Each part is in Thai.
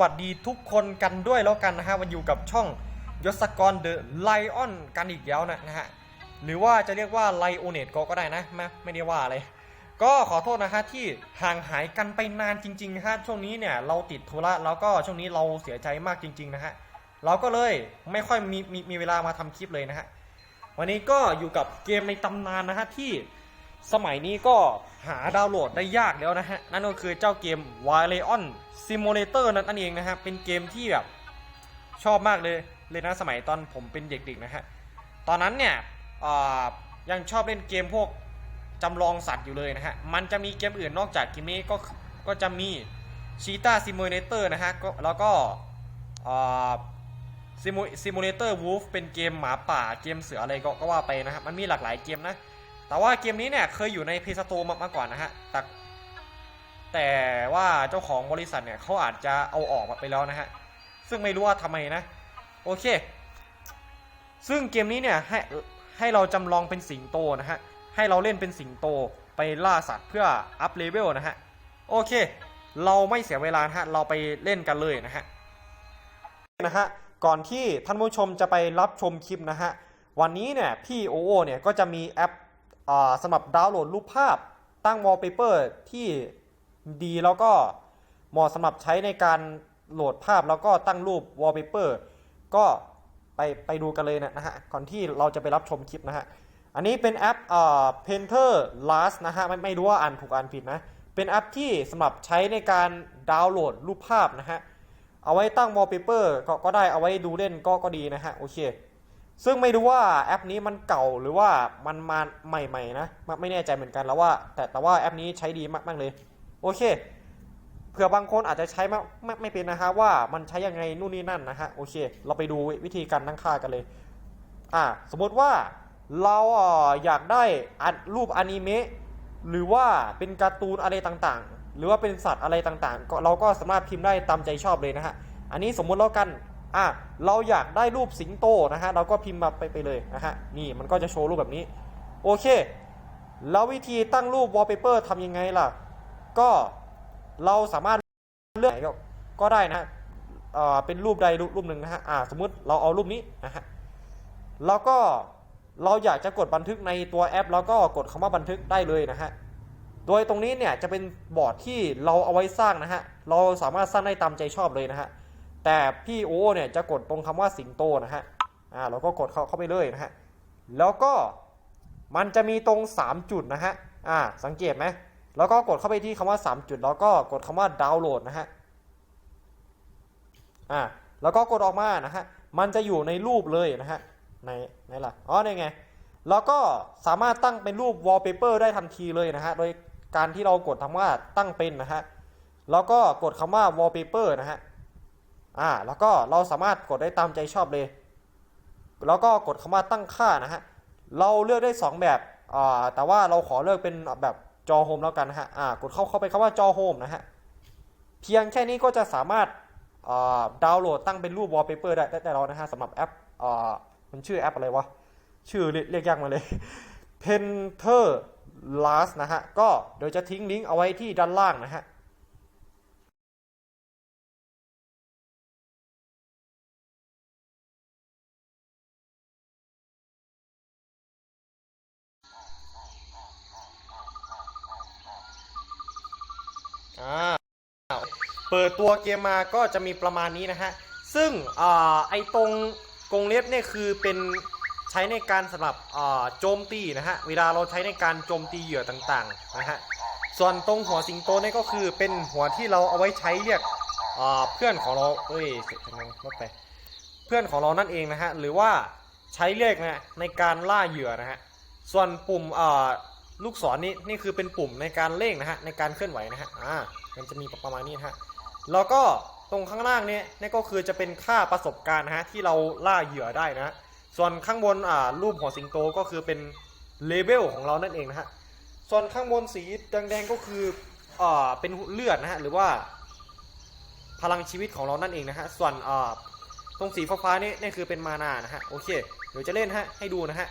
วัสดีทุกคนกันด้วยแล้วกันนะฮะวันอยู่กับช่องยศกรเดอะไลออนกันอีกแล้วนะนะฮะหรือว่าจะเรียกว่าไลโอเนตก็ก็ได้นะไม่ไม่ได้ว่าอะไรก็ขอโทษนะฮะที่ห่างหายกันไปนานจริงๆฮะช่วงนี้เนี่ยเราติดธุระแล้วก็ช่วงนี้เราเสียใจมากจริง ๆนะฮะเราก็เลยไม่ค่อยมีมีมีเวลามาทำคลิปเลยนะฮะวันนี้ก็อยู่กับเกมในตำนานนะฮะที่ สมัยนี้ก็หาดาวน์โหลดได้ยากแล้วนะฮะ นั่นก็คือเจ้าเกม w i l e o n Simulator นั่นเองนะฮะเป็นเกมที่แบบชอบมากเลยเลยนะสมัยตอนผมเป็นเด็กๆนะฮะ ตอนนั้นเนี่ยยังชอบเล่นเกมพวกจำลองสัตว์อยู่เลยนะฮะ มันจะมีเกมอื่นนอกจากเกมนี้ก็ก็จะมีชีตาซิมูเลเตอร์นะฮะแล้วก็ซิมูซิมูเลเตอร์วูฟเป็นเกมหมาป่าเกมเสืออะไรก็ก็ว่าไปนะฮะมันมีหลากหลายเกมนะ แต่ว่าเกมนี้เนี่ยเคยอยู่ในเพ y s สโตมมาก่อนนะฮะ แต่แต่ว่าเจ้าของบริษัทเนี่ยเขาอาจจะเอาออกไปแล้วนะฮะ ซึ่งไม่รู้ว่าทำไมนะ โอเค ซึ่งเกมนี้เนี่ยให้ให้เราจำลองเป็นสิงโตนะฮะ ให้เราเล่นเป็นสิงโตไปล่าสัตว์เพื่ออัพเลเวลนะฮะ โอเค เราไม่เสียเวลานะฮะ เราไปเล่นกันเลยนะฮะ นะฮะ ก่อนที่ท่านผู้ชมจะไปรับชมคลิปนะฮะ วันนี้เนี่ยพี่โอโอเนี่ยก็จะมีแอป สำหรับดาวน์โหลดรูปภาพตั้งวอลเปเปอร์ที่ดีแล้วก็เหมาะสำหรับใช้ในการโหลดภาพแล้วก็ตั้งรูปวอลเปเปอร์ก็ไปไปดูกันเลยนะฮะก่อนที่เราจะไปรับชมคลิปนะฮะอันนี้เป็นแอปเอ่อ Painter Last นะฮะไม่ไม่รู้ว่าอ่านถูกอ่านผิดนะเป็นแอปที่สำหรับใช้ในการดาวน์โหลดรูปภาพนะฮะเอาไว้ตั้ง wallpaper ก็ก็ได้เอาไว้ดูเล่นก็ก็ดีนะฮะโอเค ซึ่งไม่รู้ว่าแอปนี้มันเก่าหรือว่ามันมาใหม่ๆนะไม่แน่ใจเหมือนกันแล้วว่า แต่แต่ว่าแอปนี้ใช้ดีมากๆเลย โอเคเผื่อบางคนอาจจะใช้ไม่ไม่ไม่เป็นนะฮะว่ามันใช้ยังไงนู่นนี่นั่นนะฮะโอเค เราไปดูวิธีการตั้งค่ากันเลย อ่า สมมติว่าเราอยากได้อันรูปอนิเมะหรือว่าเป็นการ์ตูนอะไรต่างๆ หรือว่าเป็นสัตว์อะไรต่างๆ ก็เราก็สามารถพิมพ์ได้ตามใจชอบเลยนะฮะอันนี้สมมุติแล้วกัน อะเราอยากได้รูปสิงโตนะฮะเราก็พิมพ์มาไปไปเลยนะฮะนี่มันก็จะโชว์รูปแบบนี้ โอเค แล้ววิธีตั้งรูป wallpaper ทำยังไงล่ะ ก็เราสามารถเลือกไหนก็ได้นะเอ่อเป็นรูปใดรูปรูปหนึ่งนะฮะอ่าสมมุติเราเอารูปนี้นะฮะแล้วก็เราอยากจะกดบันทึกในตัวแอป แล้วก็กดคำว่าบันทึกได้เลยนะฮะโดยตรงนี้เนี่ยจะเป็นบอร์ดที่เราเอาไว้สร้างนะฮะเราสามารถสร้างได้ตามใจชอบเลยนะฮะ แต่พี่โอเนี่ยจะกดตรงคำว่าสิงโตนะฮะอ่าเราก็กดเข้าเข้าไปเลยนะฮะแล้วก็มันจะมีตรง 3 จุดนะฮะอ่าสังเกตไหมแล้วก็กดเข้าไปที่คำว่า 3 จุด แล้วก็กดคำว่าดาวน์โหลดนะฮะอ่าแล้วก็กดออกมานะฮะมันจะอยู่ในรูปเลยนะฮะในไหนล่ะอ๋อนี่ไงแล้วก็สามารถตั้งเป็นรูป wallpaper ได้ทันทีเลยนะฮะโดยการที่เรากดคำว่าตั้งเป็นนะฮะแล้วก็กดคำว่า wallpaper นะฮะ อ่าแล้วก็เราสามารถกดได้ตามใจชอบเลย แล้วก็กดคำว่าตั้งค่านะฮะเราเลือกได้ 2 แบบอ่าแต่ว่าเราขอเลือกเป็นแบบจอโฮมแล้วกันนะฮะอ่ากดเข้าเข้าไปคำว่าจอโฮมนะฮะเพียงแค่นี้ก็จะสามารถอ่าดาวน์โหลดตั้งเป็นรูป wallpaper ได้ได้แต่เรานะฮะสำหรับแอปอ่ามันชื่อแอปอะไรวะ ชื่อเรียกยากมาเลย Painter Last นะฮะ ก็เดี๋ยวจะทิ้งลิงก์เอาไว้ที่ด้านล่างนะฮะ อ่า เปิดตัวเกมมาก็จะมีประมาณนี้นะฮะ ซึ่งอไอตรงกรงเล็บเนี่ยคือเป็นใช้ในการสำหรับโจมตีนะฮะ เวลาเราใช้ในการโจมตีเหยื่อต่างๆนะฮะ ส่วนตรงหัวสิงโตเนี่ยก็คือเป็นหัวที่เราเอาไว้ใช้เรียกเพื่อนของเราเอ้ยเสร็จทำไมลดไปเพื่อนของเรานั่นเองนะฮะ หรือว่าใช้เรียกนะในการล่าเหยื่อนะฮะ ส่วนปุ่มลูกศรนี่นี่คือเป็นปุ่มในการเร่งนะฮะในการเคลื่อนไหวนะฮะ อ่า มันจะมีประมาณนี้นะฮะ แล้วก็ตรงข้างล่างเนี่ยนี่ก็คือจะเป็นค่าประสบการณ์นะฮะที่เราล่าเหยื่อได้นะฮะส่วนข้างบนอ่ารูปหัวสิงโตก็คือเป็นเลเวลของเรานั่นเองนะฮะส่วนข้างบนสีแดงๆก็คืออ่าเป็นเลือดนะฮะหรือว่า พลังชีวิตของเรานั่นเองนะฮะส่วนอ่าตรงสีฟ้าๆนี่นี่คือเป็นมานานะฮะโอเคเดี๋ยวจะเล่นฮะให้ดูนะฮะ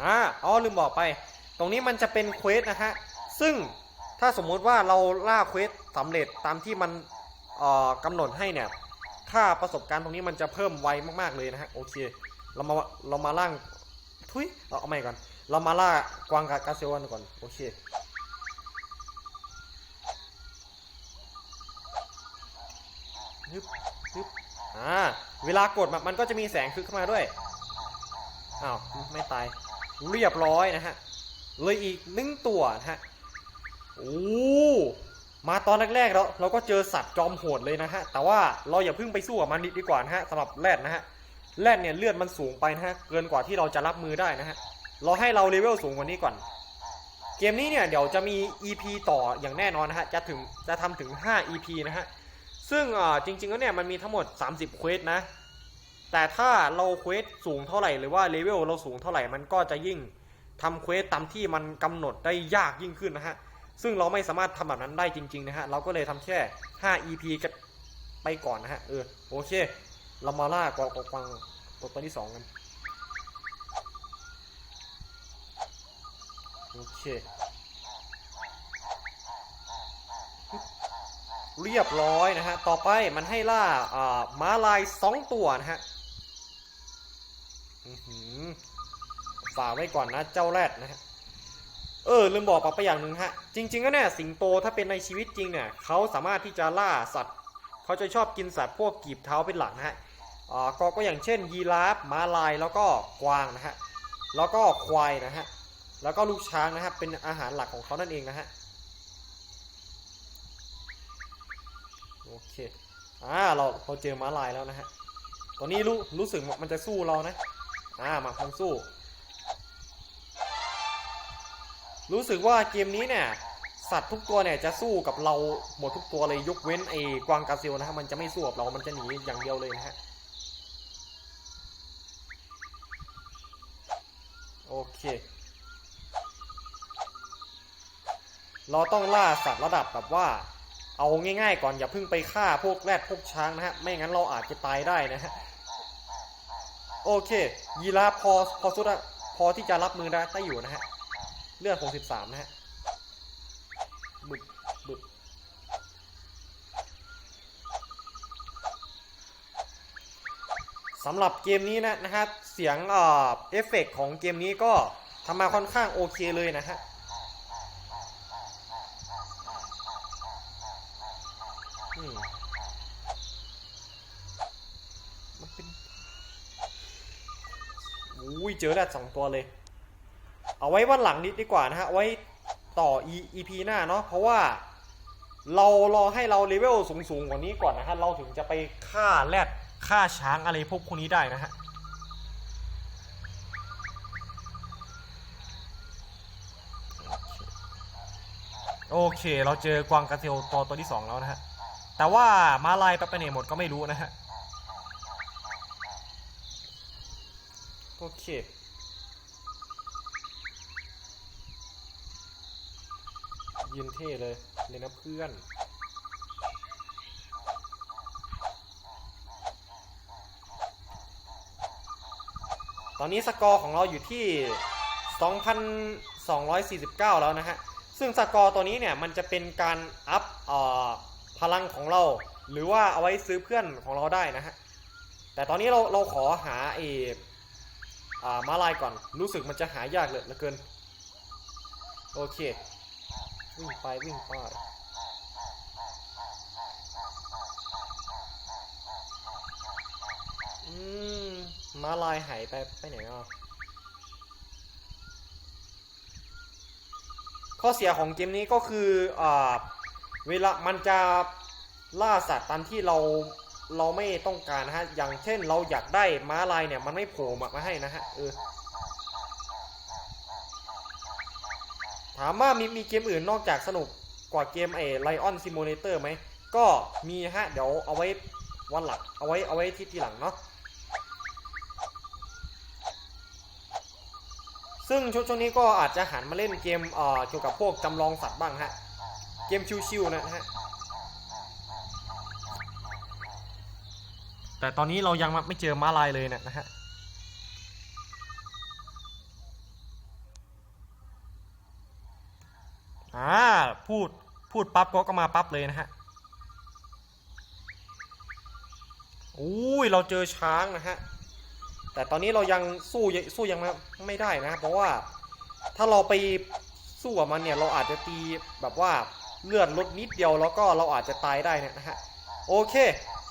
อ่าอ๋อลืมบอกไป ตรงนี้มันจะเป็นเควสนะฮะซึ่ง ถ้าสมมุติว่าเราล่าเควสสำเร็จตามที่มันกำหนดให้เนี่ยค่าประสบการณ์ตรงนี้มันจะเพิ่มไวมากๆเลยนะฮะโอเคเรามาเรามาล่างทุยเอาเอาใหม่ก่อน เรามาล่ากวางกับกาเซวันก่อนโอเคฮึบฮึบอ่าเวลากดมันก็จะมีแสงคือเข้ามาด้วยอ้าวไม่ตายเรียบร้อยนะฮะเลยอีกหนึ่งตัวนะฮะ โอ้มาตอนแรกๆเราเราก็เจอสัตว์จอมโหดเลยนะฮะ แต่ว่าเราอย่าเพิ่งไปสู้กับมันดีกว่านะฮะสำหรับแรดนะฮะแรดเนี่ยเลือดมันสูงไปนะฮะเกินกว่าที่เราจะรับมือได้นะฮะเราให้เราเลเวลสูงกว่านี้ก่อน เกมนี้เนี่ยเดี๋ยวจะมี EP ต่ออย่างแน่นอนนะฮะจะถึงจะทำถึง 5 EP นะฮะซึ่งอ่าจริงๆแล้วเนี่ยมันมีทั้งหมด 30เควสนะ แต่ถ้าเราเควสสูงเท่าไหร่หรือว่าเลเวลเราสูงเท่าไหร่มันก็จะยิ่งทำเควสตามที่มันกำหนดได้ยากยิ่งขึ้นนะฮะ ซึ่งเราไม่สามารถทำแบบนั้นได้จริง ๆ นะฮะ เราก็เลยทำแค่ 5 EP กันไปก่อนนะฮะ เออ โอเค เรามาล่ากอกกวางตัวตัวที่สองกัน โอเค เรียบร้อยนะฮะ ต่อไปมันให้ล่าอ่าม้าลายสองตัวนะฮะฝากไว้ก่อนนะเจ้าแรดนะฮะ เออลืมบอกไปอย่างหนึ่งฮะ จริงๆก็เนี่ยสิงโตถ้าเป็นในชีวิตจริงเนี่ยเขาสามารถที่จะล่าสัตว์ เขาจะชอบกินสัตว์พวกกีบเท้าเป็นหลักนะฮะอ่าก็ก็อย่างเช่น ยีราฟม้าลายแล้วก็กวางนะฮะแล้วก็ควายนะฮะแล้วก็ลูกช้างนะครับเป็นอาหารหลักของเขานั่นเองนะฮะโอเคอ่าเราเราเจอม้าลายแล้วนะฮะตอนนี้รู้รู้สึกว่ามันจะสู้เรานะอ่ามาพร้อมสู้ รู้สึกว่าเกมนี้เนี่ยสัตว์ทุกตัวเนี่ยจะสู้กับเราหมดทุกตัวเลยยกเว้นไอ้กวางกาซิลนะฮะมันจะไม่สู้กับเรา มันจะหนีอย่างเดียวเลยนะฮะโอเค เราต้องล่าสัตว์ระดับแบบว่า เอาง่ายๆก่อนอย่าเพิ่งไปฆ่าพวกแรดพวกช้างนะฮะไม่งั้นเราอาจจะตายได้นะฮะโอเคยีราฟพอพอสุดอะพอที่จะรับมือได้ได้อยู่นะฮะ เลือด63นะฮะบึบบึบสำหรับเกมนี้นะนะฮะเสียงเอฟเฟกต์ของเกมนี้ก็ทำมาค่อนข้างโอเคเลยนะฮะอืมมันเป็นอุ้ยเจอแรดสองตัวเลย เอาไว้วันหลังนิดดีกว่านะฮะไว้ต่อ E- EP หน้าเนาะเพราะว่าเรารอให้เราเลเวลสูงๆกว่านี้ก่อนนะฮะเราถึงจะไปฆ่าแรดฆ่าช้างอะไรพวกพวกนี้ได้นะฮะโอเค เราเจอกวางกาเซลตัวตัวที่สองแล้วนะฮะ แต่ว่ามาลายไปไปไหนหมดก็ไม่รู้นะฮะ โอเค ยืนเท่เลยเลยนะเพื่อนตอนนี้สกอร์ของเราอยู่ที่ 2,249 แล้วนะฮะ ซึ่งสกอร์ตัวนี้เนี่ยมันจะเป็นการอัพอ่อพลังของเรา หรือว่าเอาไว้ซื้อเพื่อนของเราได้นะฮะ แต่ตอนนี้เราเราขอหาเออ่ามาลายก่อน รู้สึกมันจะหายากเลือเหลือเกิน โอเค วิ่งไปวิ่งไปอืมมาลายหายไปไปไหนอะข้อเสียของเกมนี้ก็คืออ่าเวลามันจะล่าสัตว์ตามที่เราเราไม่ต้องการนะฮะ อย่างเช่นเราอยากได้ม้าลายเนี่ย มันไม่โผล่มามาให้นะฮะ เออ ถามว่ามีมีเกมอื่นนอกจากสนุกกว่าเกมไอ้ไลออนซิมูเลเตอร์ไหม ก็มีฮะ เดี๋ยวเอาไว้วันหลักเอาไว้เอาไว้ที่ทีหลังเนาะซึ่งช่วงนี้ก็อาจจะหันมาเล่นเกมเอ่อเกี่ยวกับพวกจำลองสัตว์บ้างฮะ เกมชิวๆนะฮะ แต่ตอนนี้เรายังไม่เจอม้าลายเลยเนยนะฮะ อ่าพูดพูดปั๊บก็ก็มาปั๊บเลยนะฮะอุ้ยเราเจอช้างนะฮะแต่ตอนนี้เรายังสู้ยังสู้ยังไม่ได้นะ เพราะว่าถ้าเราไปสู้กับมันเนี่ยเราอาจจะตีแบบว่าเลือดลดนิดเดียวแล้วก็เราอาจจะตายได้นะฮะโอเค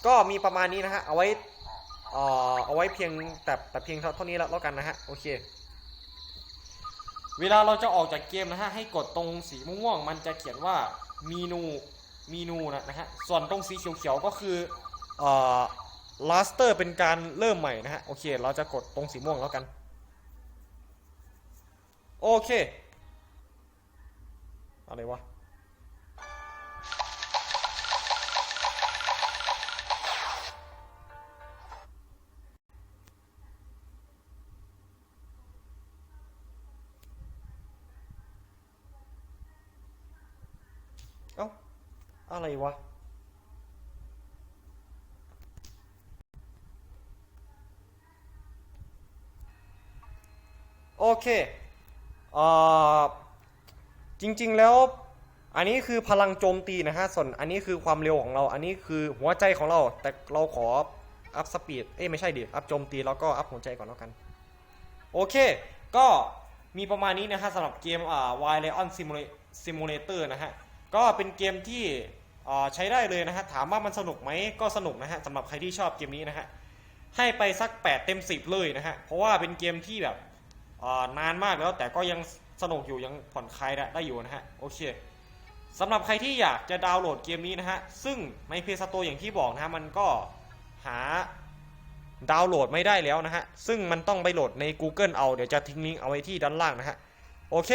ก็มีประมาณนี้นะฮะเอาไว้เอ่อเอาไว้เพียงแต่แต่เพียงเท่านี้แล้วกันนะฮะโอเค เวลาเราจะออกจากเกมนะฮะให้กดตรงสีม่วงมันจะเขียนว่าเมนูเมนูนะนะฮะส่วนตรงสีเขียวๆก็คือเอ่อลาสเตอร์เป็นการเริ่มใหม่นะฮะโอเคเราจะกดตรงสีม่วงแล้วกันโอเคอะไรวะ อะไรวะ โอเคเอ่อจริง ๆ แล้ว อันนี้คือพลังโจมตีนะฮะ ส่วนอันนี้คือความเร็วของเรา อันนี้คือหัวใจของเรา แต่เราขออัพสปีด เอ้ยไม่ใช่ดิ อัพโจมตีแล้วก็อัพหัวใจก่อนแล้วกัน โอเค ก็มีประมาณนี้นะฮะสำหรับเกมอ่า Wild Lion Simulator นะฮะ ก็เป็นเกมที่ ใช้ได้เลยนะฮะถามว่ามันสนุกไหมก็สนุกนะฮะสำหรับใครที่ชอบเกมนี้นะฮะให้ไปสัก 8 เต็ม 10 เลยนะฮะเพราะว่าเป็นเกมที่แบบนานมากแล้วแต่ก็ยังสนุกอยู่ยังผ่อนคลายได้อยู่นะฮะโอเคสำหรับใครที่อยากจะดาวน์โหลดเกมนี้นะฮะซึ่งใน Play Store อย่างที่บอกนะฮะมันก็หาดาวน์โหลดไม่ได้แล้วนะฮะซึ่งมันต้องไปโหลดใน Google เอาเดี๋ยวจะทิ้งลิงก์เอาไว้ที่ด้านล่างนะฮะโอเค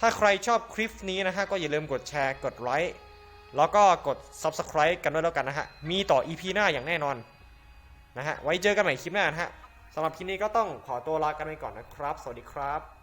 ถ้าใครชอบคลิปนี้นะฮะก็อย่าลืมกดแชร์กดไลค์ แล้วก็กด Subscribe กันด้วยแล้วกันนะฮะ มีต่อ EP หน้าอย่างแน่นอนนะฮะ ไว้เจอกันใหม่คลิปหน้านะฮะสำหรับคลิปนี้ก็ต้องขอตัวลากันไปก่อนนะครับ สวัสดีครับ